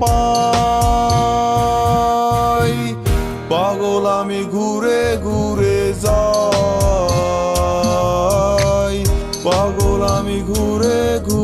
পাই। পাগল আমি ঘুরে ঘুরে যাই। পাগল আমি ঘুরে ঘুরে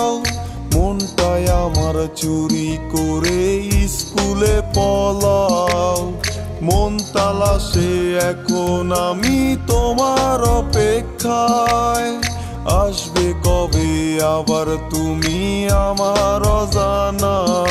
চুরি করে স্কুলে পলাও। মন তালাশে এখন আমি তোমার অপেক্ষায়। আসবে কবে আবার তুমি আমার অজানায়?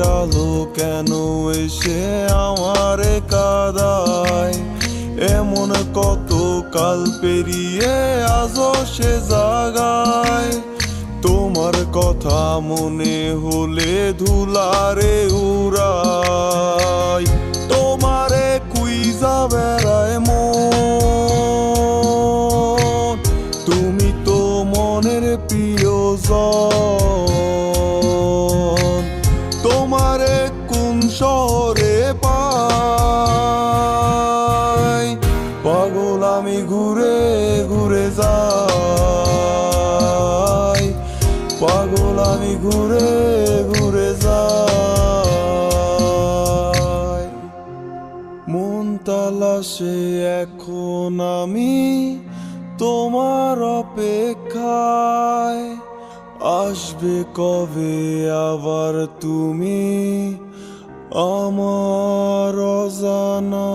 আলো কেন এসে আমারে কাদায়? এমন কত কাল পেরিয়ে আজ সে জাগায়? তোমার কথা মনে হলে ধুলারে উড়াই তোমারে কুইজা বেড়ায় অপেক্ষায় আসবে কবে আবার তুমি? আমার অজানা